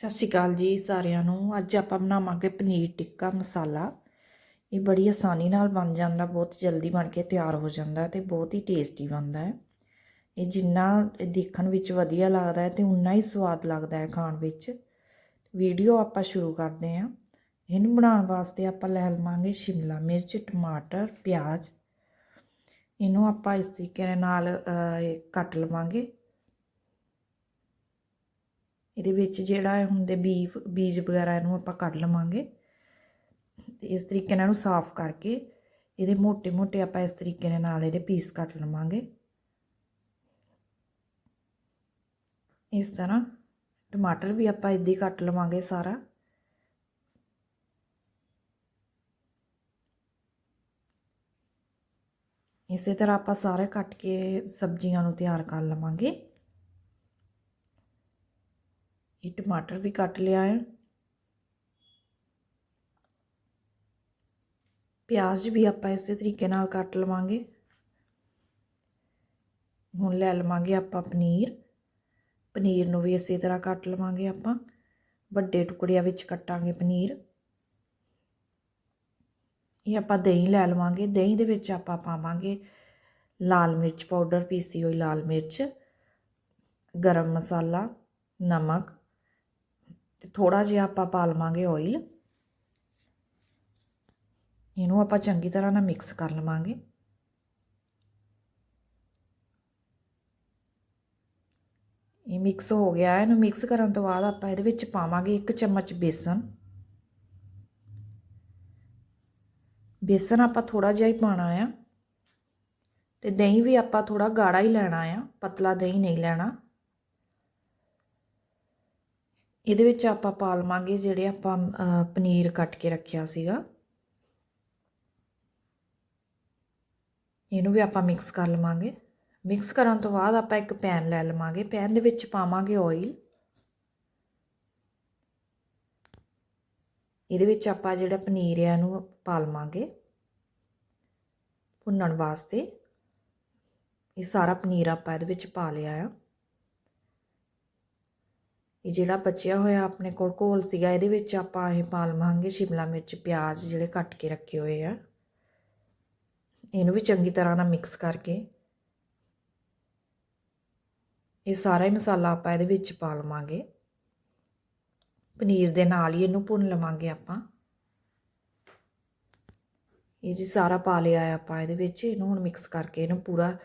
ਸਤਿ ਸ਼੍ਰੀ ਅਕਾਲ ਜੀ ਸਾਰਿਆਂ ਨੂੰ। ਅੱਜ ਆਪਾਂ ਬਣਾਵਾਂਗੇ ਪਨੀਰ ਟਿੱਕਾ ਮਸਾਲਾ। ਇਹ ਬੜੀ ਆਸਾਨੀ ਨਾਲ ਬਣ ਜਾਂਦਾ, ਬਹੁਤ ਜਲਦੀ ਬਣ ਕੇ ਤਿਆਰ ਹੋ ਜਾਂਦਾ ਤੇ ਬਹੁਤ ਹੀ ਟੇਸਟੀ ਬਣਦਾ ਹੈ। ਇਹ ਜਿੰਨਾ ਦੇਖਣ ਵਿੱਚ ਵਧੀਆ ਲੱਗਦਾ ਹੈ ਤੇ ਉਨਾ ਹੀ ਸਵਾਦ ਲੱਗਦਾ ਹੈ ਖਾਣ ਵਿੱਚ। ਵੀਡੀਓ ਆਪਾਂ ਸ਼ੁਰੂ ਕਰਦੇ ਹਾਂ। ਇਹਨੂੰ ਬਣਾਉਣ ਵਾਸਤੇ ਆਪਾਂ ਲੈ ਲਵਾਂਗੇ ਸ਼ਿਮਲਾ ਮਿਰਚ, ਟਮਾਟਰ, ਪਿਆਜ਼। ਇਹਨੂੰ ਆਪਾਂ ਇਸ ਤਰੀਕੇ ਦੇ ਨਾਲ ਕੱਟ ਲਵਾਂਗੇ। ਇਹਦੇ ਵਿੱਚ ਜਿਹੜਾ ਹੁੰਦੇ ਬੀਫ, ਬੀਜ ਵਗੈਰਾ ਇਹਨੂੰ ਆਪਾਂ ਕੱਢ ਲਵਾਂਗੇ। ਇਸ ਤਰੀਕੇ ਨਾਲ ਇਹਨੂੰ ਸਾਫ਼ ਕਰਕੇ ਇਹਦੇ ਮੋٹے-ਮੋٹے ਆਪਾਂ ਇਸ ਤਰੀਕੇ ਦੇ ਨਾਲ ਇਹਦੇ ਪੀਸ ਕੱਟ ਲਵਾਂਗੇ। ਇਸ ਤਰ੍ਹਾਂ ਟਮਾਟਰ ਵੀ ਆਪਾਂ ਇਦਾਂ ਹੀ ਕੱਟ ਲਵਾਂਗੇ ਸਾਰਾ। ਇਸੇ ਤਰ੍ਹਾਂ ਆਪਾਂ ਸਾਰੇ ਕੱਟ ਕੇ ਸਬਜ਼ੀਆਂ ਨੂੰ ਤਿਆਰ ਕਰ ਲਵਾਂਗੇ। ਇਹ ਟਮਾਟਰ ਵੀ ਕੱਟ ਲਿਆ ਹੈ। ਪਿਆਜ਼ ਵੀ ਆਪਾਂ ਇਸੇ ਤਰੀਕੇ ਨਾਲ ਕੱਟ ਲਵਾਂਗੇ। ਹੁਣ ਲੈ ਲਵਾਂਗੇ ਆਪਾਂ ਪਨੀਰ। ਪਨੀਰ ਨੂੰ ਵੀ ਇਸੇ ਤਰ੍ਹਾਂ ਕੱਟ ਲਵਾਂਗੇ ਆਪਾਂ। ਵੱਡੇ ਟੁਕੜਿਆਂ ਵਿੱਚ ਕੱਟਾਂਗੇ ਪਨੀਰ। ਇਹ ਆਪਾਂ ਦਹੀਂ ਲੈ ਲਵਾਂਗੇ। ਦਹੀਂ ਦੇ ਵਿੱਚ ਆਪਾਂ ਪਾਵਾਂਗੇ ਲਾਲ ਮਿਰਚ ਪਾਊਡਰ, ਪੀਸੀ ਹੋਈ ਲਾਲ ਮਿਰਚ, ਗਰਮ ਮਸਾਲਾ, ਨਮਕ। ਤੇ ਥੋੜਾ ਜਿਹਾ ਆਪਾਂ ਪਾ ਲਵਾਂਗੇ ਆਇਲ ਇਹਨੂੰ ਆਪਾਂ ਚੰਗੀ ਤਰ੍ਹਾਂ ਨਾਲ ਮਿਕਸ ਕਰ ਲਵਾਂਗੇ। ਇਹ ਮਿਕਸ ਹੋ ਗਿਆ, ਇਹਨੂੰ ਮਿਕਸ ਕਰਨ ਤੋਂ ਬਾਅਦ ਆਪਾਂ ਇਹਦੇ ਵਿੱਚ ਪਾਵਾਂਗੇ 1 ਚਮਚ ਬੇਸਨ। ਬੇਸਨ ਆਪਾਂ ਥੋੜਾ ਜਿਹਾ ਹੀ ਪਾਣਾ ਆ। ਤੇ ਦਹੀਂ ਵੀ ਆਪਾਂ ਥੋੜਾ ਗਾੜਾ ਹੀ ਲੈਣਾ ਆ, ਪਤਲਾ ਦਹੀਂ ਨਹੀਂ ਲੈਣਾ। ਇਹਦੇ ਵਿੱਚ ਆਪਾਂ ਪਾ ਲਵਾਂਗੇ ਜਿਹੜੇ ਆਪਾਂ ਪਨੀਰ ਕੱਟ ਕੇ ਰੱਖਿਆ ਸੀਗਾ। ਇਹਨੂੰ ਵੀ ਆਪਾਂ ਮਿਕਸ ਕਰ ਲਵਾਂਗੇ। ਮਿਕਸ ਕਰਨ ਤੋਂ ਬਾਅਦ ਆਪਾਂ ਇੱਕ ਪੈਨ ਲੈ ਲਵਾਂਗੇ। ਪੈਨ ਦੇ ਵਿੱਚ ਪਾਵਾਂਗੇ ਆਇਲ ਇਹਦੇ ਵਿੱਚ ਆਪਾਂ ਜਿਹੜਾ ਪਨੀਰ ਹੈ ਇਹਨੂੰ ਪਾ ਲਵਾਂਗੇ ਭੁੰਨਣ ਵਾਸਤੇ। ਇਹ ਸਾਰਾ ਪਨੀਰ ਆਪਾਂ ਇਹਦੇ ਵਿੱਚ ਪਾ ਲਿਆ ਆ। ਇਹ ਜਿਹੜਾ ਬਚਿਆ ਹੋਇਆ ਆਪਣੇ ਕੋਲ ਘੋਲ ਸੀਗਾ, ਇਹਦੇ ਵਿੱਚ ਆਪਾਂ ਇਹ ਪਾ ਲਵਾਂਗੇ ਸ਼ਿਮਲਾ ਮਿਰਚ, ਪਿਆਜ਼ ਜਿਹੜੇ ਕੱਟ ਕੇ ਰੱਖੇ ਹੋਏ ਆ। ਇਹਨੂੰ ਵੀ ਚੰਗੀ ਤਰ੍ਹਾਂ ਨਾਲ ਮਿਕਸ ਕਰਕੇ। ਇਹ ਸਾਰਾ ਹੀ ਮਸਾਲਾ ਆਪਾਂ ਇਹਦੇ ਵਿੱਚ ਪਾ ਲਵਾਂਗੇ ਪਨੀਰ ਦੇ ਨਾਲ ਹੀ ਇਹਨੂੰ ਭੁੰਨ ਲਵਾਂਗੇ ਆਪਾਂ। ਇਹ ਜੀ ਸਾਰਾ ਪਾ ਲਿਆ ਹੈ ਆਪਾਂ ਇਹਦੇ ਵਿੱਚ। ਇਹਨੂੰ ਹੁਣ ਮਿਕਸ ਕਰਕੇ ਇਹਨੂੰ ਪੂਰਾ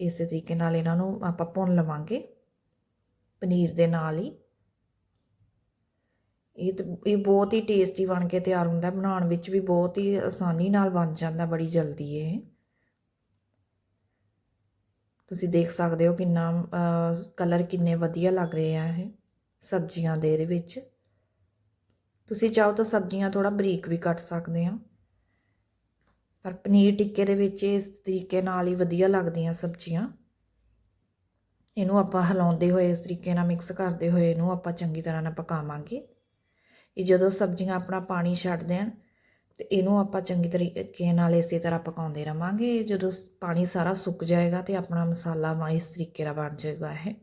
ਇਸੇ ਤਰੀਕੇ ਨਾਲ ਇਹਨਾਂ ਨੂੰ ਆਪਾਂ ਭੁੰਨ ਲਵਾਂਗੇ। ਪਨੀਰ ਦੇ ਨਾਲ ਹੀ। ਇਹ ਇਹ ਬਹੁਤ ਹੀ ਟੇਸਟੀ ਬਣ ਕੇ ਤਿਆਰ ਹੁੰਦਾ, ਬਣਾਉਣ ਵਿੱਚ ਵੀ ਬਹੁਤ ਹੀ ਆਸਾਨੀ ਨਾਲ ਬਣ ਜਾਂਦਾ, ਬੜੀ ਜਲਦੀ ਇਹ। ਤੁਸੀਂ ਦੇਖ ਸਕਦੇ ਹੋ ਕਿੰਨਾ ਕਲਰ ਕਿੰਨੇ ਵਧੀਆ ਲੱਗ ਰਹੇ ਆ ਇਹ ਸਬਜ਼ੀਆਂ ਦੇ ਇਹਦੇ ਵਿੱਚ। ਤੁਸੀਂ ਚਾਹੋ ਤਾਂ ਸਬਜ਼ੀਆਂ ਥੋੜਾ ਬਰੀਕ ਵੀ ਕੱਟ ਸਕਦੇ ਆ। ਪਰ ਪਨੀਰ ਟਿੱਕੇ ਦੇ ਵਿੱਚ ਇਸ ਤਰੀਕੇ ਨਾਲ ਹੀ ਵਧੀਆ ਲੱਗਦੀਆਂ ਸਬਜ਼ੀਆਂ। ਇਹਨੂੰ ਆਪਾਂ ਹਿਲਾਉਂਦੇ ਹੋਏ, ਇਸ ਤਰੀਕੇ ਨਾਲ ਮਿਕਸ ਕਰਦੇ ਹੋਏ ਇਹਨੂੰ ਆਪਾਂ ਚੰਗੀ ਤਰ੍ਹਾਂ ਨਾਲ ਪਕਾਵਾਂਗੇ। ਇਹ ਜਦੋਂ ਸਬਜ਼ੀਆਂ ਆਪਣਾ ਪਾਣੀ ਛੱਡ ਦੇਣ, ਤੇ ਇਹਨੂੰ ਆਪਾਂ ਚੰਗੀ ਤਰੀਕੇ ਨਾਲ ਇਸੇ ਤਰ੍ਹਾਂ ਪਕਾਉਂਦੇ ਰਵਾਂਗੇ। ਜਦੋਂ ਪਾਣੀ ਸਾਰਾ ਸੁੱਕ ਜਾਏਗਾ ਤੇ ਆਪਣਾ ਮਸਾਲਾ ਵਾ, ਇਸ ਤਰੀਕੇ ਦਾ ਬਣ ਜਾਏਗਾ ਇਹ।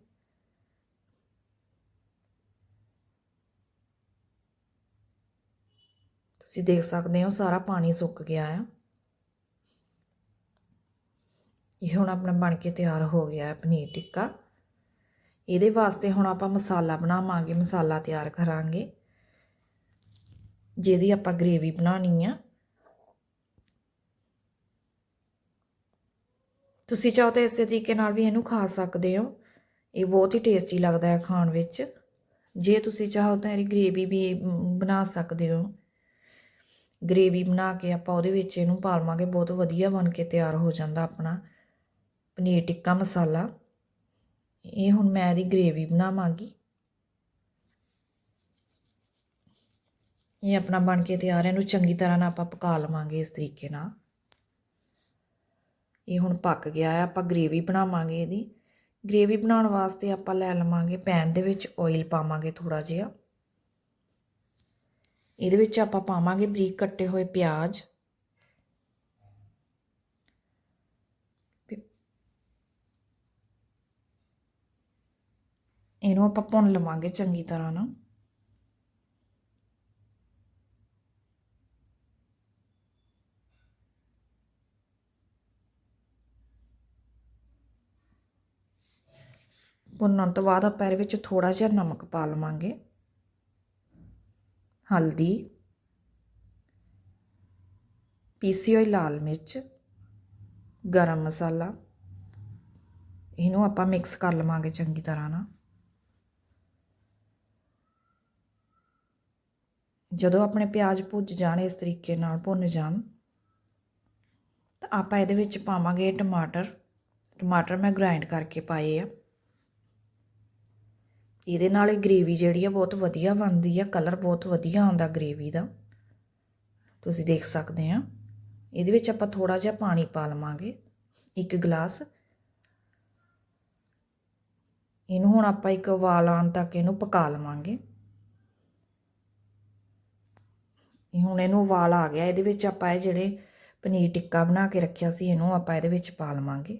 ਤੁਸੀਂ ਦੇਖ ਸਕਦੇ ਹੋ, ਸਾਰਾ ਪਾਣੀ ਸੁੱਕ ਗਿਆ ਆ। ਇਹ ਹੁਣ ਆਪਣਾ ਬਣ ਕੇ ਤਿਆਰ ਹੋ ਗਿਆ ਹੈ ਪਨੀਰ ਟਿੱਕਾ। ਇਹਦੇ ਵਾਸਤੇ ਹੁਣ ਆਪਾਂ ਮਸਾਲਾ ਬਣਾਵਾਂਗੇ, ਮਸਾਲਾ ਤਿਆਰ ਕਰਾਂਗੇ। ਜਿਹਦੀ ਆਪਾਂ ਗ੍ਰੇਵੀ ਬਣਾਉਣੀ ਆ। ਤੁਸੀਂ ਚਾਹੋ ਤਾਂ ਇਸੇ ਤਰੀਕੇ ਨਾਲ ਵੀ ਇਹਨੂੰ ਖਾ ਸਕਦੇ ਹੋ। ਇਹ ਬਹੁਤ ਹੀ ਟੇਸਟੀ ਲੱਗਦਾ ਹੈ ਖਾਣ ਵਿੱਚ। ਜੇ ਤੁਸੀਂ ਚਾਹੋ ਤਾਂ ਇਹਦੀ ਗ੍ਰੇਵੀ ਵੀ ਬਣਾ ਸਕਦੇ ਹੋ। ਗ੍ਰੇਵੀ ਬਣਾ ਕੇ ਆਪਾਂ ਉਹਦੇ ਵਿੱਚ ਇਹਨੂੰ ਪਾਲਵਾਂਗੇ, ਬਹੁਤ ਵਧੀਆ ਬਣ ਕੇ ਤਿਆਰ ਹੋ ਜਾਂਦਾ ਆਪਣਾ ਪਨੀਰ ਟਿੱਕਾ ਮਸਾਲਾ। ਇਹ ਹੁਣ ਮੈਂ ਇਹਦੀ ਗ੍ਰੇਵੀ ਬਣਾਵਾਂਗੀ। ਇਹ ਆਪਣਾ ਬਣ ਕੇ ਤਿਆਰ ਹੈ, ਇਹਨੂੰ ਚੰਗੀ ਤਰ੍ਹਾਂ ਨਾਲ ਆਪਾਂ ਪਕਾ ਲਵਾਂਗੇ ਇਸ ਤਰੀਕੇ ਨਾਲ। ਇਹ ਹੁਣ ਪੱਕ ਗਿਆ ਹੈ, ਆਪਾਂ ਗ੍ਰੇਵੀ ਬਣਾਵਾਂਗੇ ਇਹਦੀ। ਗ੍ਰੇਵੀ ਬਣਾਉਣ ਵਾਸਤੇ ਆਪਾਂ ਲੈ ਲਵਾਂਗੇ ਪੈਨ ਦੇ ਵਿੱਚ ਆਇਲ ਪਾਵਾਂਗੇ ਥੋੜਾ ਜਿਹਾ। ਇਹਦੇ ਵਿੱਚ ਆਪਾਂ ਪਾਵਾਂਗੇ ਬਰੀਕ ਕੱਟੇ ਹੋਏ ਪਿਆਜ਼। ਇਹਨੂੰ ਆਪਾਂ ਭੁੰਨ ਲਵਾਂਗੇ ਚੰਗੀ ਤਰ੍ਹਾਂ ਨਾਲ। ਭੁੰਨਣ ਤੋਂ ਬਾਅਦ ਆਪਾਂ ਇਹਦੇ ਵਿੱਚ ਥੋੜਾ ਜਿਹਾ ਨਮਕ ਪਾ ਲਵਾਂਗੇ। ਹਲਦੀ, ਪੀਸੀ ਹੋਈ ਲਾਲ ਮਿਰਚ, ਗਰਮ ਮਸਾਲਾ, ਇਹਨੂੰ ਆਪਾਂ ਮਿਕਸ ਕਰ ਲਵਾਂਗੇ ਚੰਗੀ ਤਰ੍ਹਾਂ ਨਾਲ ਜਦੋਂ ਆਪਣੇ ਪਿਆਜ਼ ਭੁੱਜ ਜਾਣ ਇਸ ਤਰੀਕੇ ਨਾਲ ਭੁੰਨ ਜਾਣ, ਤਾਂ ਆਪਾਂ ਇਹਦੇ ਵਿੱਚ ਪਾਵਾਂਗੇ ਟਮਾਟਰ। ਟਮਾਟਰ ਮੈਂ ਗ੍ਰਾਈਂਡ ਕਰਕੇ ਪਾਏ ਆ। ਇਹਦੇ ਨਾਲ ਇਹ ਗ੍ਰੇਵੀ ਜਿਹੜੀ ਆ ਬਹੁਤ ਵਧੀਆ ਬਣਦੀ ਆ ਕਲਰ ਬਹੁਤ ਵਧੀਆ ਆਉਂਦਾ ਗ੍ਰੇਵੀ ਦਾ। ਤੁਸੀਂ ਦੇਖ ਸਕਦੇ ਆ। ਇਹਦੇ ਵਿੱਚ ਆਪਾਂ ਥੋੜਾ ਜਿਹਾ ਪਾਣੀ ਪਾ ਲਵਾਂਗੇ, ਇੱਕ ਗਲਾਸ। ਇਹਨੂੰ ਹੁਣ ਆਪਾਂ ਇੱਕ ਉਬਾਲ ਆਉਣ ਤੱਕ ਇਹਨੂੰ ਪਕਾ ਲਵਾਂਗੇ। ਇਹ ਹੁਣ ਇਹਨੂੰ ਉਬਾਲ ਆ ਗਿਆ। ਇਹਦੇ ਵਿੱਚ ਆਪਾਂ ਇਹ ਜਿਹੜੇ ਪਨੀਰ ਟਿੱਕਾ ਬਣਾ ਕੇ ਰੱਖਿਆ ਸੀ, ਇਹਨੂੰ ਆਪਾਂ ਇਹਦੇ ਵਿੱਚ ਪਾ ਲਵਾਂਗੇ।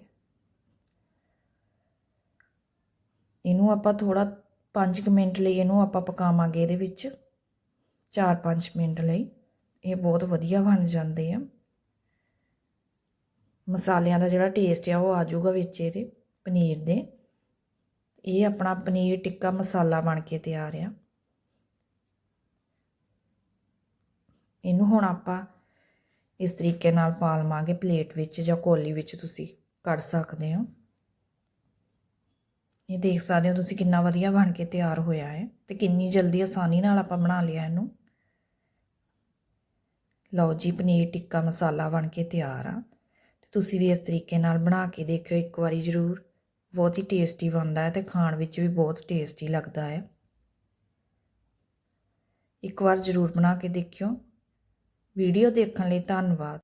ਇਹਨੂੰ ਆਪਾਂ ਥੋੜਾ 5 ਮਿੰਟ ਲਈ ਇਹਨੂੰ ਆਪਾਂ ਪਕਾਵਾਂਗੇ ਇਹਦੇ ਵਿੱਚ। 4-5 ਮਿੰਟ ਲਈ। ਇਹ ਬਹੁਤ ਵਧੀਆ ਬਣ ਜਾਂਦੇ ਆ। ਮਸਾਲਿਆਂ ਦਾ ਜਿਹੜਾ ਟੇਸਟ ਆ ਉਹ ਆ ਜਾਊਗਾ ਵਿੱਚ ਇਹਦੇ, ਪਨੀਰ ਦੇ। ਇਹ ਆਪਣਾ ਪਨੀਰ ਟਿੱਕਾ ਮਸਾਲਾ ਬਣ ਕੇ ਤਿਆਰ ਆ। ਇਹਨੂੰ ਹੁਣ ਆਪਾਂ ਇਸ ਤਰੀਕੇ ਨਾਲ ਪਾ ਲਵਾਂਗੇ ਪਲੇਟ ਵਿੱਚ ਜਾਂ ਕੋਲੀ ਵਿੱਚ ਤੁਸੀਂ ਕੱਢ ਸਕਦੇ ਹੋ। ਇਹ ਦੇਖ ਸਕਦੇ ਹੋ ਤੁਸੀਂ ਕਿੰਨਾ ਵਧੀਆ ਬਣ ਕੇ ਤਿਆਰ ਹੋਇਆ ਹੈ ਤੇ ਕਿੰਨੀ ਜਲਦੀ ਆਸਾਨੀ ਨਾਲ ਆਪਾਂ ਬਣਾ ਲਿਆ ਇਹਨੂੰ। ਲਓ ਜੀ, ਪਨੀਰ ਟਿੱਕਾ ਮਸਾਲਾ ਬਣ ਕੇ ਤਿਆਰ ਆ। ਤੇ ਤੁਸੀਂ ਵੀ ਇਸ ਤਰੀਕੇ ਨਾਲ ਬਣਾ ਕੇ ਦੇਖਿਓ ਇੱਕ ਵਾਰੀ ਜ਼ਰੂਰ। ਬਹੁਤ ਹੀ ਟੇਸਟੀ ਬਣਦਾ ਹੈ ਤੇ ਖਾਣ ਵਿੱਚ ਵੀ ਬਹੁਤ ਟੇਸਟੀ ਲੱਗਦਾ ਹੈ। ਇੱਕ ਵਾਰ ਜ਼ਰੂਰ ਬਣਾ ਕੇ ਦੇਖਿਓ। ਵੀਡੀਓ ਦੇਖਣ ਲਈ ਧੰਨਵਾਦ।